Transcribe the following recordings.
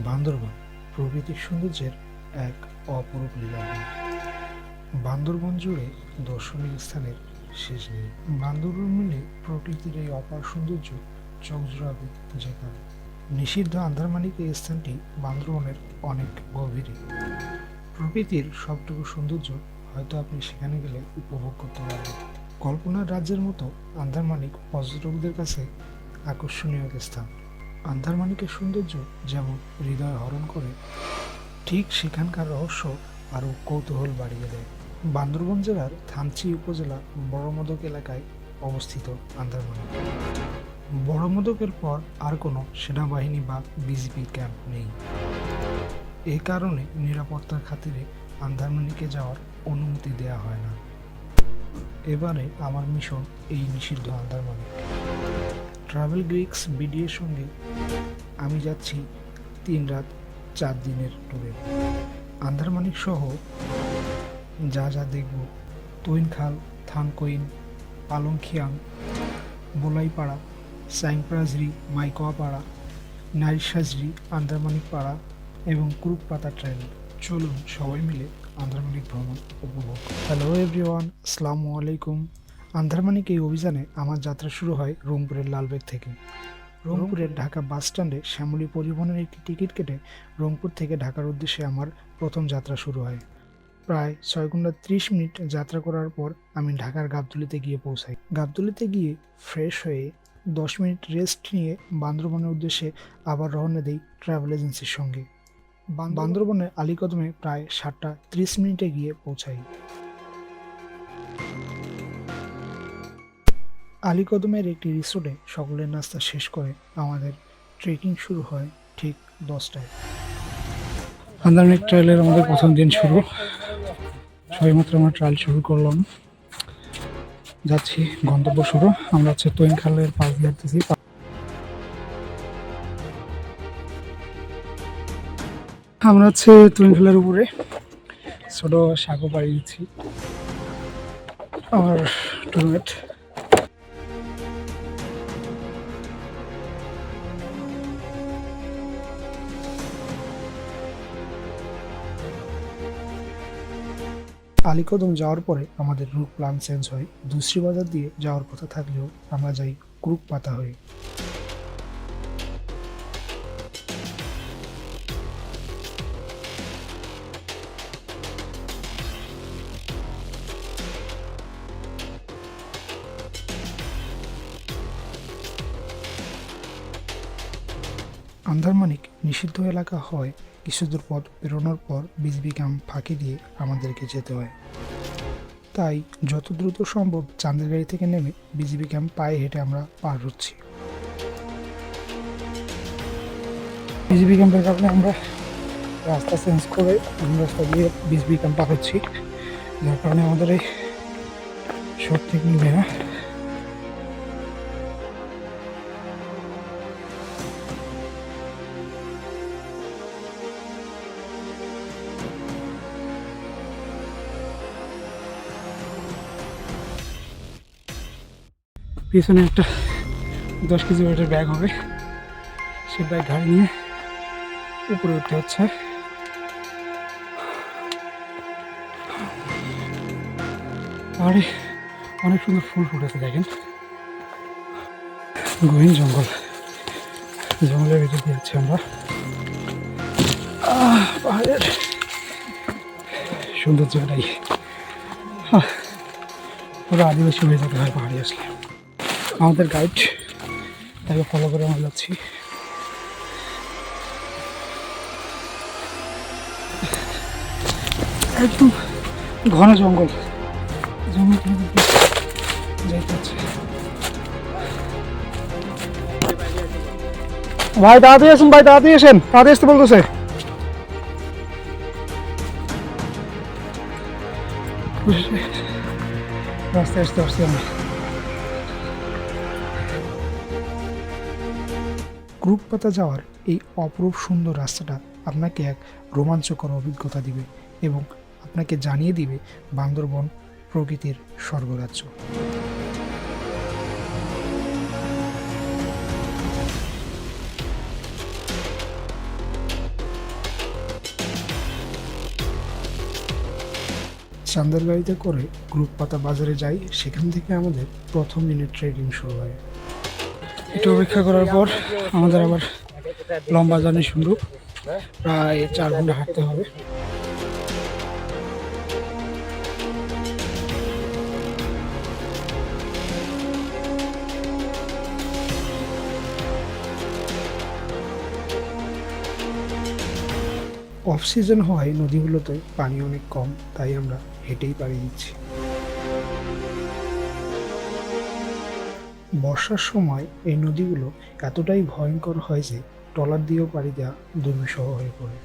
বান্দরবন প্রকৃতির সৌন্দর্যের এক অপরূপ লীলাভূমি বান্দরবন জুড়ে দর্শনীয় স্থানের শেষ নেই। বান্দরবন মিলে প্রকৃতির এই অপার সৌন্দর্য চোখ জোড়াবে যেখানে নিষিদ্ধ আন্ধারমানিক এই স্থানটি বান্দরবনের অনেক গভীরে। প্রকৃতির সবটুকু সৌন্দর্য হয়তো আপনি সেখানে গেলে উপভোগ করতে পারবেন। কল্পনার রাজ্যের মতো আন্ধারমানিক পর্যটকদের কাছে আকর্ষণীয় স্থান। আন্ধারমানিকের সৌন্দর্য যেমন হৃদয় হরণ করে, ঠিক সেখানকার রহস্য আরও কৌতূহল বাড়িয়ে দেয়। বান্দরবন জেলার থানচি উপজেলা বড়মদক এলাকায় অবস্থিত আন্ধারমানিক বড়মদকের পর আর কোনো সেনাবাহিনী বা বিজিপি ক্যাম্প নেই। এ কারণে নিরাপত্তার খাতিরে আন্ধারমানিকে যাওয়ার অনুমতি দেওয়া হয় না। এবারে আমার মিশন এই নিষিদ্ধ আন্ধারমানিক ট্রাভেল গ্রিক্স বিডিএর সঙ্গে আমি যাচ্ছি তিন রাত চার দিনের ট্যুরে আন্ধারমানিক সহ যা যা দেখব, তৈনখাল, থানকইন, পালংখিয়াং, বোলাইপাড়া সাইংপ্রাজরি মাইকোয়াপাড়া, নাইসাজরি, আন্দারমানিক পাড়া এবং কুরুকপাতা ট্রেন চলুন সবাই মিলে আন্দারমানিক ভ্রমণ উপভোগ হ্যালো এভরিওয়ান আসসালামু আলাইকুম। আন্দারমানিক এই অভিযানে আমার যাত্রা শুরু হয় রংপুরের লালবেগ থেকে। রংপুরের ঢাকা বাস স্ট্যান্ডে শ্যামলী পরিবহনের একটি টিকিট কেটে রংপুর থেকে ঢাকার উদ্দেশ্যে আমার প্রথম যাত্রা শুরু হয়। প্রায় ছয় ঘণ্টা ত্রিশ মিনিট যাত্রা করার পর আমি ঢাকার গাবতলিতে গিয়ে পৌঁছাই। গাবতলিতে গিয়ে ফ্রেশ হয়ে দশ মিনিট রেস্ট নিয়ে বান্দরবনের উদ্দেশ্যে আবার রওনা দিই ট্রাভেল এজেন্সির সঙ্গে। বান- বান্দরবনের আলীকদমে প্রায় সাতটা ত্রিশ মিনিটে গিয়ে পৌঁছাই। আলীকদমের একটি রিসোর্টে সকলের নাস্তা শেষ করে আমাদের ট্রেকিং শুরু হয় ঠিক দশটায়। আন্দামানিক ট্রায়ালের আমাদের প্রথম দিন শুরু। সবেমাত্র আমরা ট্রায়াল শুরু করলাম। যাচ্ছি, গন্তব্য শুরু। আমরা হচ্ছে তৈন খালের পাশ দিয়ে হাঁটতেছি আমরা হচ্ছে তৈন খালের উপরে ছোট সাগর পাড়ি দিচ্ছি। আমার টুরমেট। আলীকদম যাওয়ার পরে আমাদের রুট প্ল্যান চেঞ্জ হয়। দুশ্রী বাজার দিয়ে যাওয়ার কথা থাকলেও আমরা যাই ক্রুক পাতা হয়ে। আন্ধারমানিক নিষিদ্ধ এলাকা হয় কিছুদূর পথ পেরোনোর পর বিজবি ক্যাম্প ফাঁকি দিয়ে আমাদেরকে যেতে হয়। তাই যত দ্রুত সম্ভব চাঁদের গাড়ি থেকে নেমে বিজিবি ক্যাম্প পায়ে হেঁটে আমরা পার হচ্ছি। বিজিবি ক্যাম্পের কারণে আমরা রাস্তা চেঞ্জ করে অন্য রাস্তা দিয়ে বিজিবি ক্যাম্প পার হচ্ছি। যার কারণে আমাদের এই শর্ট থেকে নিবে না পিছনে একটা দশ কেজি ওয়েটের ব্যাগ হবে। সে ব্যাগ গাড়ি নিয়ে উপরে উঠতে হচ্ছে। পাহাড়ে অনেক সুন্দর ফুল ফুটেছে দেখেন। গহীন জঙ্গল। জঙ্গলের ভিতর দিয়ে যাচ্ছি আমরা। পাহাড়ের সৌন্দর্যটাই। আহ, পুরো আদিবাসী হয়ে যেতে হয় পাহাড়ি আসলে। আমাদের গাইড তাকে ফলো করে আমরা যাচ্ছি। একদম ঘন জঙ্গল। জঙ্গল যাইতে হচ্ছে। ভাই তাড়াতাড়ি আসুন ভাই তাড়াতাড়ি আসেন তাড়াতাড়ি আসতে বলতেছে। রাস্তায় আসতে পারছি আমরা। ক্রুপ পাতা যাওয়ার এই অপরূপ সুন্দর রাস্তাটা আপনাকে এক রোমাঞ্চকর অভিজ্ঞতা দিবে এবং আপনাকে জানিয়ে দিবে বান্দরবন প্রকৃতির স্বর্গরাজ্য। চান্দার গাড়িতে করে গ্রুপ পাতা বাজারে যাই, সেখান থেকে আমাদের প্রথম দিনের ট্রেকিং শুরু হয়। একটু অপেক্ষা করার পর আমাদের আবার লম্বা জার্নি শুরু। প্রায় চার ঘণ্টা হাঁটতে হবে। অফ সিজন হওয়ায় নদীগুলোতে পানি অনেক কম, তাই আমরা হেঁটেই পাড়ি দিচ্ছি। বর্ষার সময় এই নদীগুলো এতটাই ভয়ঙ্কর হয় যে ট্রলার দিয়েও পাড়ি দেওয়া দুর্বিষহ হয়ে পড়ে।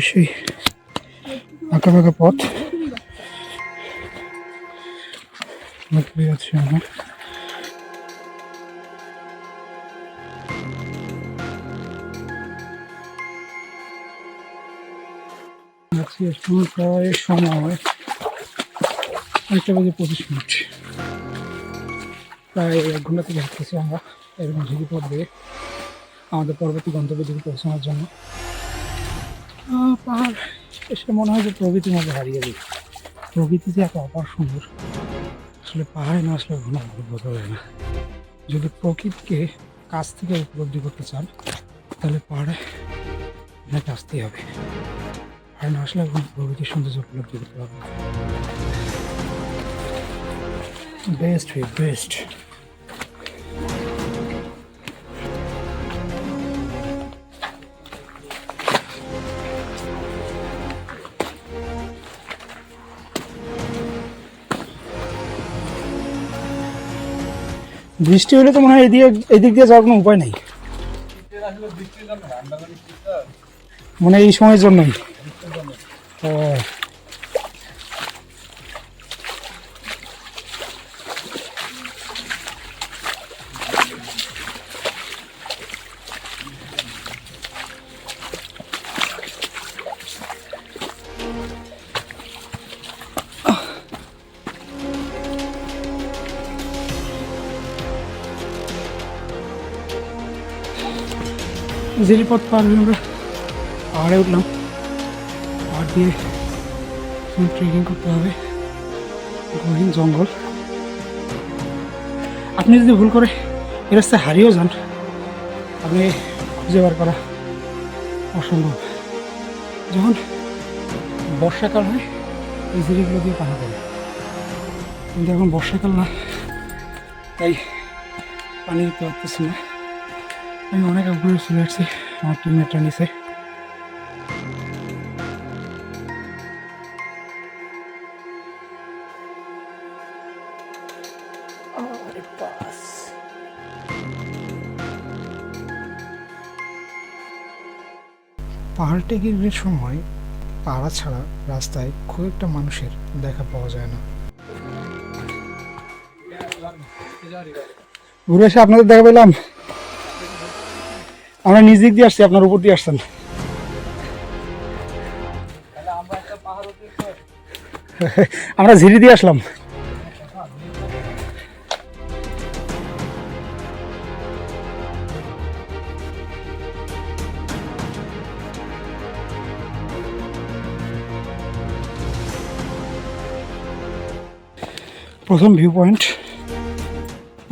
সেই আঁকা বাঁকা পথ যাচ্ছি আমরা যাচ্ছি এখন প্রায় সময় একটা বাজে পঁচিশ মিনিট। প্রায় এক ঘণ্টা থেকে হাঁটতেছি আমরা। এরকম ঝুঁকি পথ আমাদের পরবর্তী গন্তব্যের দিকে পৌঁছানোর জন্য। পাহাড়, এসে মনে হয় যে প্রকৃতির মধ্যে হারিয়ে যাই প্রকৃতি যে এত অপার সুন্দর। আসলে পাহাড়ে না আসলে কোনো বোঝা যায় না। যদি প্রকৃতিকে কাছ থেকে উপলব্ধি করতে চান, তাহলে পাহাড়ে আপনাকে আসতেই হবে। না আসলে প্রকৃতির সৌন্দর্য উপলব্ধি করতে পারবে বেস্ট বেস্ট বৃষ্টি হলে তো মনে হয় এদিকে, এদিক দিয়ে যাওয়ার কোনো উপায় নেই। মানে এই সময়ের জন্যই। ও জিরিপথ পার হয়ে আমরা পাহাড়ে উঠলাম পাহাড় দিয়ে ট্রেকিং করতে হবে। গহীন জঙ্গল। আপনি যদি ভুল করে এ রাস্তায় হারিয়েও যান আপনি খুঁজে বার করা অসম্ভব। যখন বর্ষাকাল হয়, এই জিরিগুলো দিয়ে পানি পড়ে কিন্তু এখন বর্ষাকাল না, তাই পানি দিতে পারতেছি না। আমি অনেক আগ্রহ চলে আসছি, আমার টিমমেটরা নিচে পাহাড় ট্রেকিংয়ের সময় পাড়া ছাড়া রাস্তায় খুব একটা মানুষের দেখা পাওয়া যায় না। ঘুরে এসে আপনাদের দেখা পেলাম। আমরা নিজ দিক দিয়ে আসছি, আপনার উপর দিয়ে আসছেন। আমরা ঝিরি দিয়ে আসলাম। প্রথম ভিউ পয়েন্ট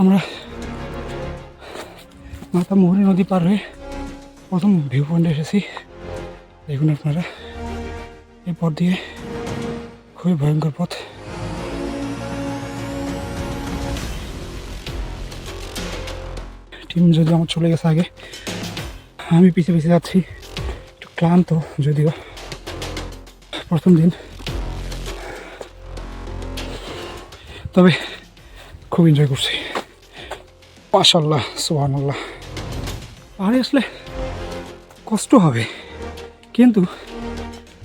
আমরা মাথা মুহুরী নদী পার হয়ে প্রথম ভিউ পয়েন্টে এসেছি। দেখুন আপনারা, এই পথ দিয়ে খুবই ভয়ঙ্কর পথ। টিম যদি আমার চলে গেছে আগে, আমি পিছিয়ে পিছিয়ে যাচ্ছি, একটু ক্লান্ত যদিও। প্রথম দিন তবে খুব এনজয় করছি। মাশাল্লাহ সোহান আল্লাহ পাহাড়ে আসলে কষ্ট হবে। কিন্তু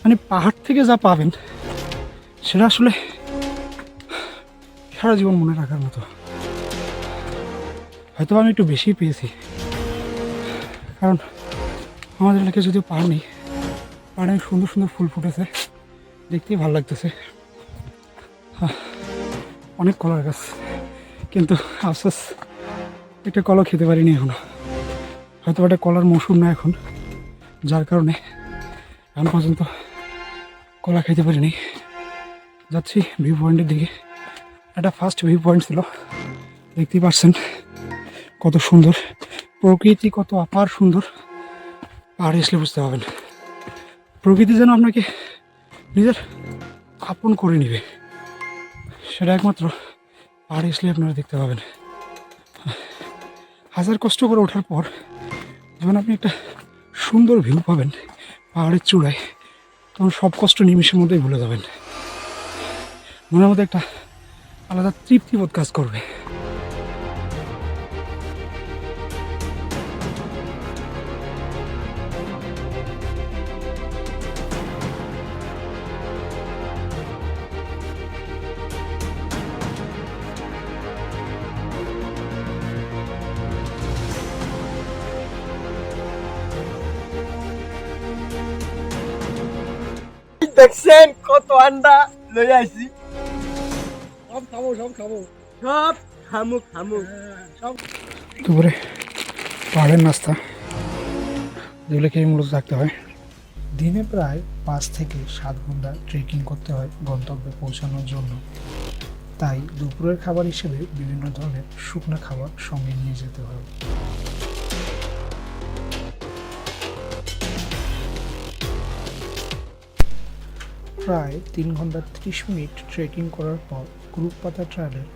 মানে পাহাড় থেকে যা পাবেন, সেটা আসলে সারা জীবন মনে রাখার মতো। হয়তো আমি একটু বেশি পেয়েছি। কারণ, আমাদের এলাকায় যদিও পাহাড় নেই, পাহাড়ে সুন্দর সুন্দর ফুল ফুটেছে, দেখতেই ভালো লাগতেছে। অনেক কলার গাছ। কিন্তু আফসোস, একটা কলা খেতে পারিনি এখনও। হয়তো একটা কলার মৌসুম না এখন। যার কারণে এখন পর্যন্ত কলা খেতে পারিনি। যাচ্ছি ভিউ পয়েন্টের দিকে। একটা ফার্স্ট ভিউ পয়েন্ট ছিল। দেখতেই পাচ্ছেন কত সুন্দর। প্রকৃতি কত আপার সুন্দর। পাহাড়ে আসলে বুঝতে পারবেন প্রকৃতি যেন আপনাকে নিজের আপন করে নেবে। সেটা একমাত্র পাহাড়ে আসলে আপনারা দেখতে পাবেন। হাজার কষ্ট করে ওঠার পর যখন আপনি একটা সুন্দর ভিউ পাবেন পাহাড়ের চূড়ায়, তখন সব কষ্ট নিমিষের মধ্যেই ভুলে যাবেন। মনের মধ্যে একটা আলাদা তৃপ্তিবোধ কাজ করবে। কত আন্ডা লই আইছি। সব খাব সব খাব। সব খামু খামু সব দুপুরে পাহাড়ের নাস্তা। যেগুলো খেয়ে মূলত থাকতে হয়। দিনে প্রায় পাঁচ থেকে সাত ঘণ্টা ট্রেকিং করতে হয় গন্তব্যে পৌঁছানোর জন্য। তাই দুপুরের খাবার হিসেবে বিভিন্ন ধরনের শুকনো খাবার সঙ্গে নিয়ে যেতে হয়। প্রায় তিন ঘণ্টা ত্রিশ মিনিট ট্রেকিং করার পর গ্রুপ পাতা ট্রায়ালের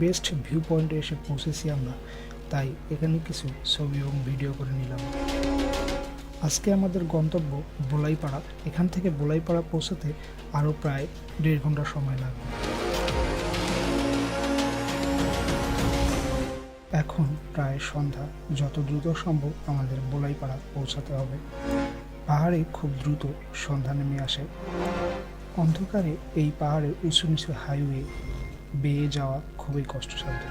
বেস্ট ভিউ পয়েন্টে এসে পৌঁছেছি আমরা। তাই এখানে কিছু ছবি এবং ভিডিও করে নিলাম। আজকে আমাদের গন্তব্য বোলাইপাড়া। এখান থেকে বোলাইপাড়া পৌঁছাতে আরও প্রায় দেড় ঘণ্টা সময় লাগবে। এখন প্রায় সন্ধ্যা। যত দ্রুত সম্ভব আমাদের বোলাইপাড়া পৌঁছাতে হবে। পাহাড়ে খুব দ্রুত সন্ধ্যা নেমে আসে। অন্ধকারে এই পাহাড়ের উঁচু নিচু হাইওয়ে বেয়ে যাওয়া খুবই কষ্টসাধ্য।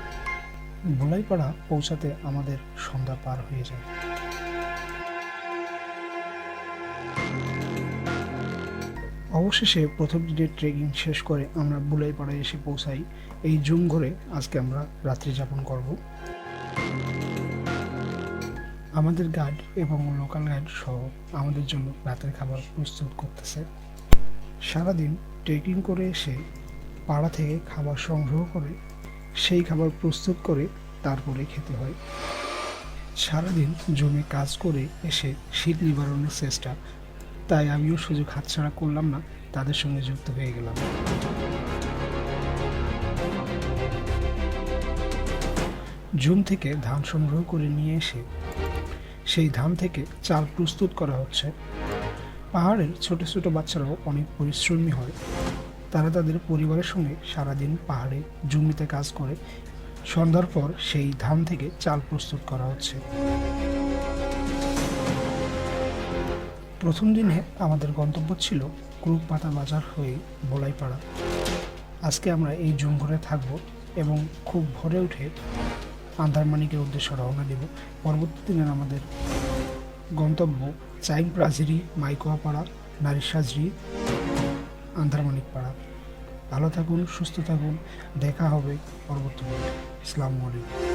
বোলাইপাড়া পৌঁছাতে আমাদের সন্ধ্যা পার হয়ে যায়। অবশেষে প্রথম দিনের ট্রেকিং শেষ করে আমরা বুলাইপাড়ায় এসে পৌঁছাই, এই জুম ঘরে আজকে আমরা রাত্রি যাপন করব। আমাদের গার্ড এবং লোকাল গাইড সহ আমাদের জন্য রাতের খাবার প্রস্তুত করতেছে। সারাদিন ট্রেকিং করে এসে পাড়া থেকে খাবার সংগ্রহ করে, সেই খাবার প্রস্তুত করে তারপরে খেতে হয়। সারাদিন জমি কাজ করে এসে শীত নিবারণের চেষ্টা। তাই আমিও সুযোগ হাতছাড়া করলাম না, তাদের সঙ্গে যুক্ত হয়ে গেলাম। জুম থেকে ধান সংগ্রহ করে নিয়ে এসে, সেই ধান থেকে চাল প্রস্তুত করা হচ্ছে। পাহাড়ের ছোট ছোট বাচ্চারাও অনেক পরিশ্রমী হয়। তারা তাদের পরিবারের সঙ্গে সারাদিন পাহাড়ে জমিতে কাজ করে। সন্ধ্যার পর সেই ধান থেকে চাল প্রস্তুত করা হচ্ছে। প্রথম দিনে আমাদের গন্তব্য ছিল ক্রুপ পাতা বাজার হয়ে বলাইপাড়া আজকে আমরা এই জঙ্গলে থাকব এবং খুব ভোরে উঠে আন্দারমানিকের উদ্দেশ্যে রওনা দেব। পরবর্তী দিনের আমাদের গন্তব্য চাইম প্রাজিরি মাইকোয়াপাড়া নারী সাজরি আন্দারমানিক পাড়া ভালো থাকুন, সুস্থ থাকুন। দেখা হবে পরবর্তী ইসলাম আলাইকুম